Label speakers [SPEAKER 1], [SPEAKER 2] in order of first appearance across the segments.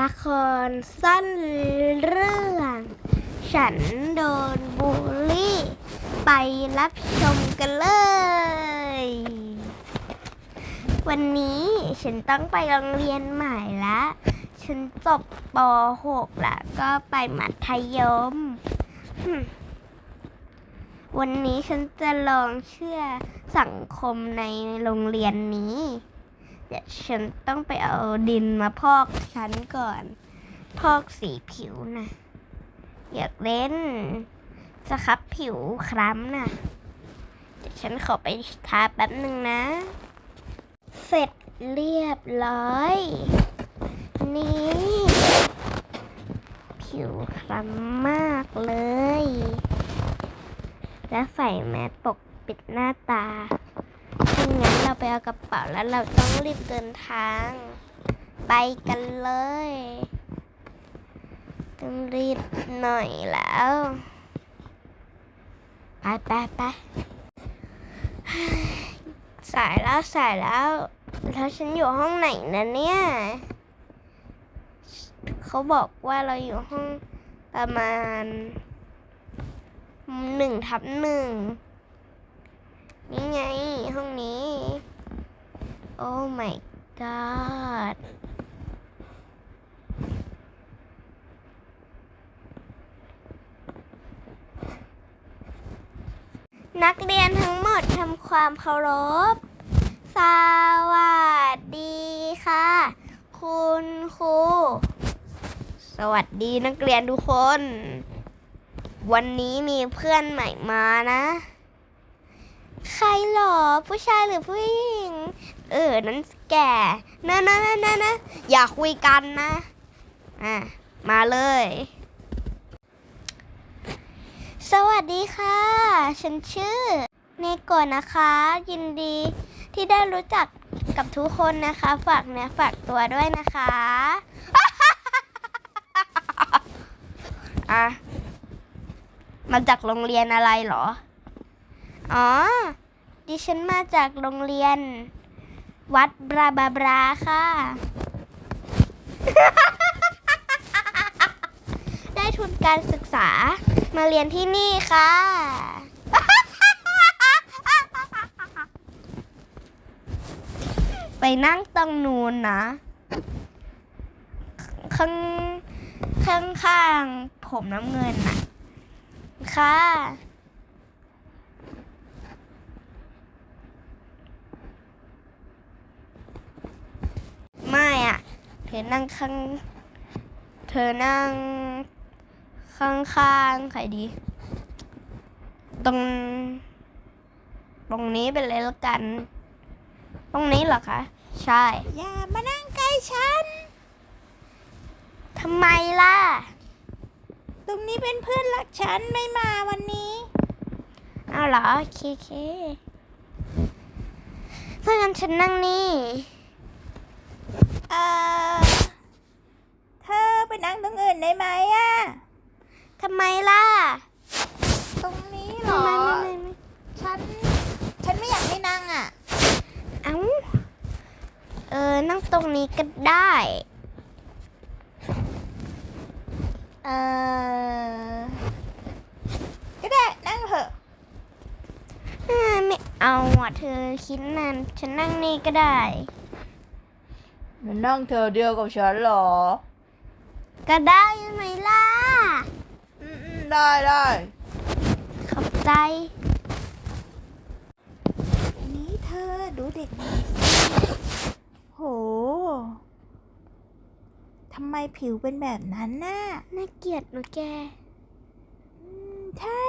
[SPEAKER 1] ละครสั้นเรื่อง ฉันโดนบูลลี่ ไปรับชมกันเลย วันนี้ฉันต้องไปโรงเรียนใหม่ละ ฉันจบป .6 แล้วก็ไปมัธยม วันนี้ฉันจะลองเชื่อสังคมในโรงเรียนนี้ ดี๋ยวฉันต้องไปเอาดินมาพอกฉันก่อน พอกสีผิวนะ อยากเล่นสครับผิวคล้ำนะเดี๋ยวฉันขอไปทาแป๊บหนึ่งนะ เสร็จเรียบร้อย นี่ ผิวคล้ำมากเลย และใส่แมสปกปิดหน้าตา เราไปเอากระเป๋าแล้วเราต้องรีบเดินทาง ไปกันเลยต้องรีบหน่อยแล้วไปไปไปสายแล้วสายแล้ว แล้วฉันอยู่ห้องไหนนะเนี่ยเขาบอกว่าเราอยู่ห้องประมาณหนึ่งทับหนึ่งนี่ไงห้องนี้ โอ้ my god นักเรียนทั้งหมดทำความเคารพ สวัสดีค่ะ คุณครู สวัสดีนักเรียนทุกคน วันนี้มีเพื่อนใหม่มานะ ใครหรอ ผู้ชายหรือผู้หญิง เออ นั้นแก่นะนะนะนะนะอย่าคุยกันนะอะมาเลย สวัสดีค่ะ ฉันชื่อเนโกะนะคะ ยินดีที่ได้รู้จักกับทุกคนนะคะ ฝากเนื้อฝากตัวด้วยนะคะ อะ มาจากโรงเรียนอะไรเหรอ อ๋อ ดิฉันมาจากโรงเรียน วัดบราบาบราค่ะ ได้ทุนการศึกษามาเรียนที่นี่ค่ะ ไปนั่งตรงนู้นนะ ข้างข้างข้างผมน้ำเงินน่ะ ค่ะ ไม่อะ เธอนั่งข้าง เธอนั่ง ข้างข้างๆใครดี ตรง ตรงนี้เป็นเลยละกัน ตรงนี้เหรอคะ ใช่
[SPEAKER 2] อย่ามานั่งใกล้ฉัน
[SPEAKER 1] ทำไมล่ะ
[SPEAKER 2] ตรงนี้เป็นเพื่อนรักฉันไม่มาวันนี้
[SPEAKER 1] เอาเหรอเคเคถ้างั้นฉันนั่งนี่
[SPEAKER 2] เออเธอ ไปนั่งตรงอื่นได้ไหมอะ
[SPEAKER 1] ทำไมล่ะ
[SPEAKER 2] ตรงนี้เหร
[SPEAKER 1] ทำ
[SPEAKER 2] อ
[SPEAKER 1] ไมไม่ไม่ไม่
[SPEAKER 2] ฉัน ฉันไม่อยากให้นั่งอะ
[SPEAKER 1] เอ้า เออ นั่งตรงนี้ก็ได้
[SPEAKER 2] เออ ก็ได้ นั่งเถอะ
[SPEAKER 1] เออไม่เอาอะเธอคิดนานฉันนั่งนี่ก็ได้
[SPEAKER 2] มันนั่งเธอเดียวกับฉันเหรอ
[SPEAKER 1] ก็ได้ไหมล่ะ
[SPEAKER 2] อืมอืมได้ได้
[SPEAKER 1] ขอบใจ
[SPEAKER 2] นี่เธอดูเด็กนี่สิโหทำไมผิวเป็นแบบนั้นน่ะ
[SPEAKER 1] น่าเกลียดเนอะแก
[SPEAKER 2] อืมใช่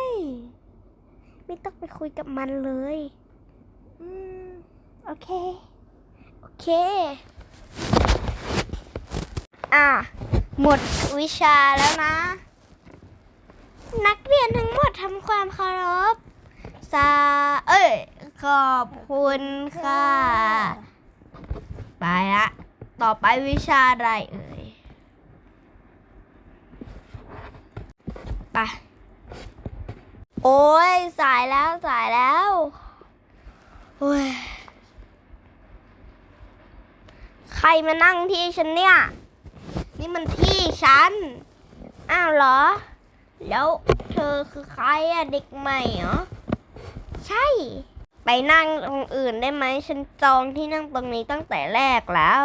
[SPEAKER 1] ไม่ต้องไปคุยกับมันเลย
[SPEAKER 2] อืม โอเค
[SPEAKER 1] โอเค อะ หมดวิชาแล้วนะ นักเรียนทั้งหมดทำความเคารพสาเอ้ย ขอบคุณค่ะ ไปละ ต่อไปวิชาอะไรเอ่ยไปโอ้ย สายแล้วสายแล้วโอ้ย ใครมานั่งที่ฉันเนี่ย นี่มันที่ฉัน อ้าวเหรอ แล้วเธอคือใครอะเด็กใหม่เหรอ ใช่ ไปนั่งตรงอื่นได้ไหม ฉันจองที่นั่งตรงนี้ตั้งแต่แรกแล้ว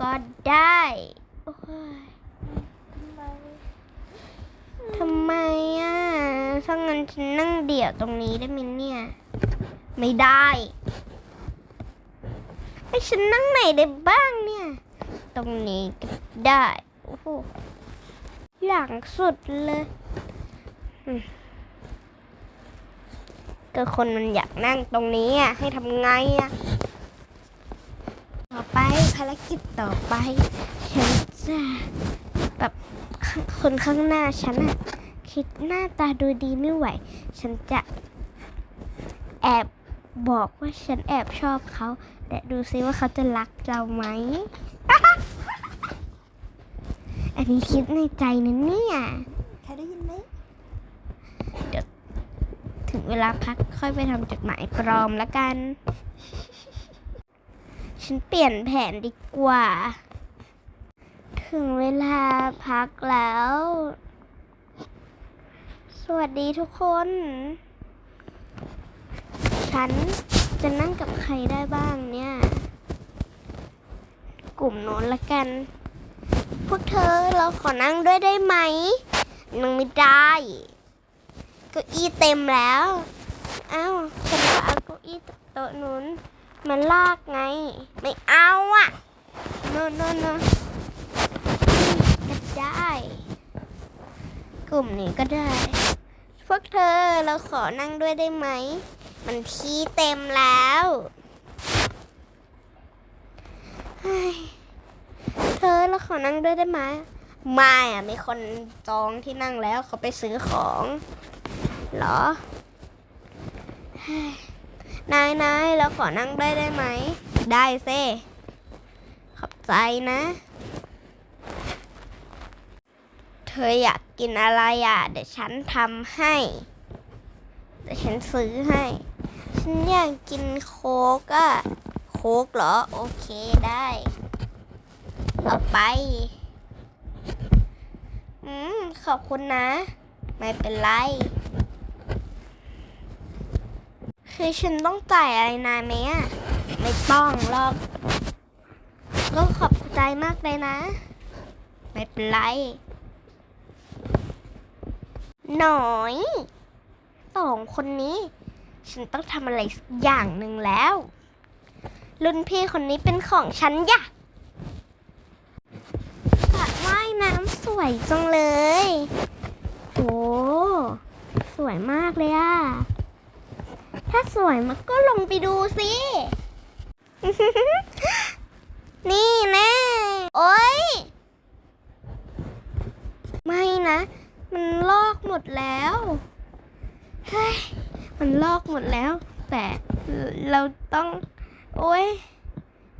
[SPEAKER 1] ก็ได้
[SPEAKER 2] ทำไม
[SPEAKER 1] อะถ้างั้นฉันนั่งเดี่ยวตรงนี้ได้ไหมเนี่ย ไม่ได้ให้ฉันนั่งไหนได้บ้างเนี่ย ตรงนี้ได้โอ้โหหลังสุดเลยก็คนมันอยากนั่งตรงนี้อะให้ทำไงอะต่อไปภารกิจต่อไป ฉันจะแบบคนข้างหน้าฉันอะคิดหน้าตาดูดีไม่ไหว ฉันจะแอบบอกว่าฉันแอบชอบเขา แต่ดูซิว่าเขาจะรักเราไหม อันนี้คิดในใจนะเนี่ย
[SPEAKER 2] ใครได้ยินไหม
[SPEAKER 1] ถึงเวลาพักค่อยไปทำจดหมายปลอมแล้วกัน ฉันเปลี่ยนแผนดีกว่า ถึงเวลาพักแล้ว สวัสดีทุกคน ฉันจะนั่งกับใครได้บ้างเนี่ย กลุ่มโน้นละกัน พวกเธอเราขอนั่งด้วยได้ไหม นั่งไม่ได้เก้าอี้เต็มแล้วอ้าวฉันจะเอาเก้าอี้จากโต๊ะนู้นมันลากไง ไม่เอาอะโนโนโนก็ได้ กลุ่มนี้ก็ได้ พวกเธอเราขอนั่งด้วยได้ไหม มันที่เต็มแล้ว เธอเราขอนั่งด้วยได้ไหมไม่อะมีคนจองที่นั่งแล้วเขาไปซื้อของเหรอนายนายเราขอนั่งได้ได้ไหม ได้เซ่ขอบใจนะ เธออยากกินอะไรอะ เดี๋ยวฉันทำให้ เดี๋ยวฉันซื้อให้ ฉันอยากกินโค้กอะ โค้กเหรอ โอเคได้ เอาไป อืม ขอบคุณนะ ไม่เป็นไร คือฉันต้องจ่ายอะไรนายไหมอะไม่ต้องหรอก ก็ขอบใจมากเลยนะ ไม่เป็นไร หน่อยสองคนนี้ ฉันต้องทำอะไรสักอย่างหนึ่งแล้ว รุ่นพี่คนนี้เป็นของฉันย่ะสระว่ายน้ำสวยจังเลยโอ้สวยมากเลยอะถ้าสวยมันก็ลงไปดูสิ นี่แน่ โอ๊ย ไม่นะ มันลอกหมดแล้ว เฮ้ย มันลอกหมดแล้ว แต่เราต้อง โอ๊ย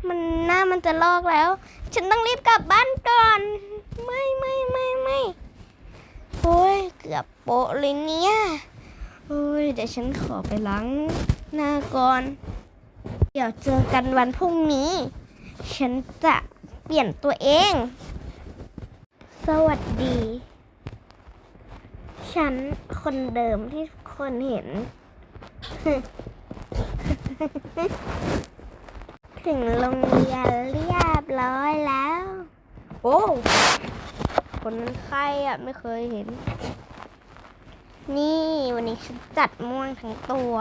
[SPEAKER 1] มันหน้ามันจะลอกแล้ว ฉันต้องรีบกลับบ้านก่อน ไม่ไม่ไม่ไม่โอ้ยเกือบโปะเลยเนี่ยโอ้ยเดี๋ยวฉันขอไปล้างหน้าก่อน เดี๋ยวเจอกันวันพรุ่งนี้ ฉันจะเปลี่ยนตัวเอง สวัสดี ฉันคนเดิมที่คนเห็น ถึงโรงเรียนเรียบร้อยแล้ว โอ้คนนั้นใครอะ ไม่เคยเห็น นี่วันนี้ฉันจัดม่วงทั้งตัว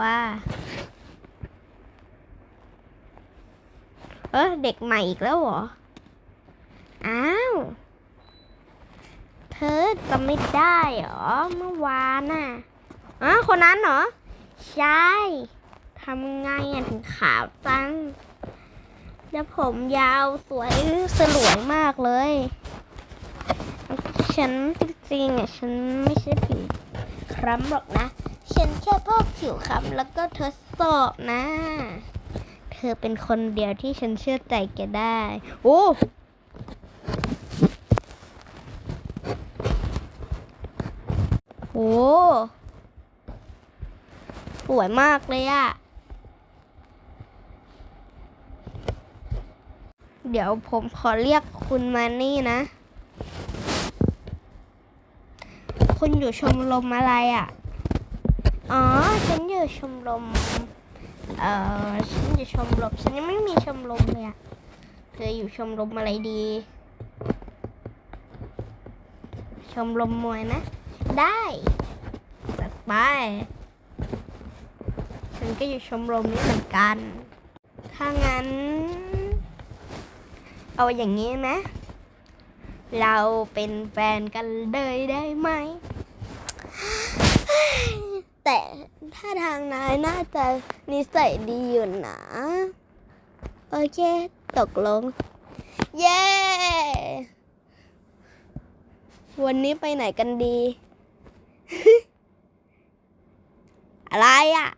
[SPEAKER 1] เออเด็กใหม่อีกแล้วเหรอ อ้าว เธอจำไม่ได้เหรอ เมื่อวานน่ะอ๋อคนนั้นเหรอ ใช่ทำไงอะถึงขาวจัง แล้วผมยาวสวยสลวยมากเลย ฉันจริงๆอะฉันไม่ใช่ผิวคล้ำหรอกนะ ฉันแค่พอกผิวคล้ำแล้วก็ทดสอบนะ เธอเป็นคนเดียวที่ฉันเชื่อใจแกได้ โอ้โหสวยมากเลยอะ เดี๋ยวผมขอเรียกคุณมานี่นะ คุณอยู่ชมรมอะไรอะ่ะ อ๋อ ฉันอยู่ชมรม เออฉันอยู่ชมรม ฉันยังไม่มีชมรมเลยอะ่ะเธออยู่ชมรมอะไรดี ชมรมมวยนะ ได้จัดไป ฉันก็อยู่ชมรมนี้เหมือนกัน ถ้างั้น เอาอย่างนี้ไหมเราเป็นแฟนกันเลยได้ไหม แต่ถ้าทางนายน่าจะนิสัยดีอยู่นะ โอเค ตกลง เย้ วันนี้ไปไหนกันดี อะไรอะ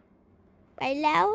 [SPEAKER 1] ไปแล้ว